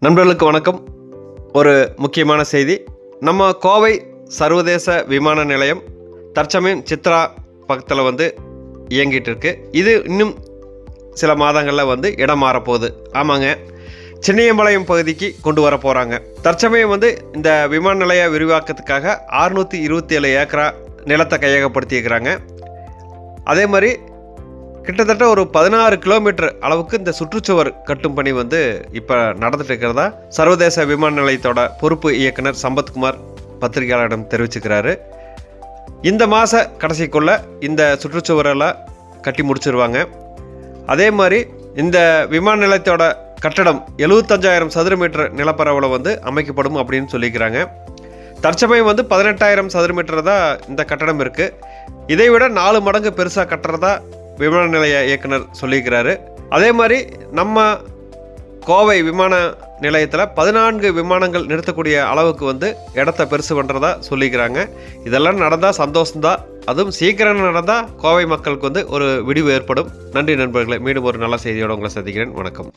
நண்பர்களுக்கு வணக்கம். ஒரு முக்கியமான செய்தி. நம்ம கோவை சர்வதேச விமான நிலையம் தற்சமயம் சித்ரா பக்கத்தில் வந்து இயங்கிட்டு இருக்கு. இது இன்னும் சில மாதங்களில் வந்து இடம் மாறப்போகுது. ஆமாங்க. சென்னையம்பாளையம் பகுதிக்கு கொண்டு வர போகிறாங்க தற்சமயம் வந்து இந்த விமான நிலைய விரிவாக்கத்துக்காக அறுநூற்றி இருபத்தி ஏழு ஏக்கரா நிலத்தை கையகப்படுத்தியிருக்கிறாங்க. அதே மாதிரி கிட்டத்தட்ட ஒரு பதினாறு கிலோமீட்டர் அளவுக்கு இந்த சுற்றுச்சுவர் கட்டும் பணி வந்து இப்போ நடந்துட்டு இருக்கிறதா? சர்வதேச விமான நிலையத்தோட பொறுப்பு இயக்குனர் சம்பத்குமார் பத்திரிகையாளரிடம் தெரிவிச்சுக்கிறாரு. இந்த மாத கடைசிக்குள்ள இந்த சுற்றுச்சுவரெல்லாம் கட்டி முடிச்சிருவாங்க. அதே மாதிரி இந்த விமான நிலையத்தோட கட்டடம் எழுபத்தஞ்சாயிரம் சதுர மீட்டர் நிலப்பரவில் வந்து அமைக்கப்படும் அப்படின்னு சொல்லிக்கிறாங்க. தற்சமயம் வந்து பதினெட்டாயிரம் சதுர மீட்டர் தான் இந்த கட்டடம் இருக்குது இதை விட நாலு மடங்கு பெருசாக கட்டுறதா விமான நிலைய இயக்குனர் சொல்லியிருக்கிறாரு. அதே மாதிரி நம்ம கோவை விமான நிலையத்தில் பதினான்கு விமானங்கள் நிறுத்தக்கூடிய அளவுக்கு வந்து இடத்த பெருசு பண்ணுறதா சொல்லிக்கிறாங்க இதெல்லாம் நடந்தால் சந்தோஷம்தான் அதுவும் சீக்கிரம் நடந்தால் கோவை மக்களுக்கு வந்து ஒரு விடிவு ஏற்படும். நன்றி நண்பர்களை. மீண்டும் ஒரு நல்ல செய்தியோடு உங்களை சந்திக்கிறேன். வணக்கம்.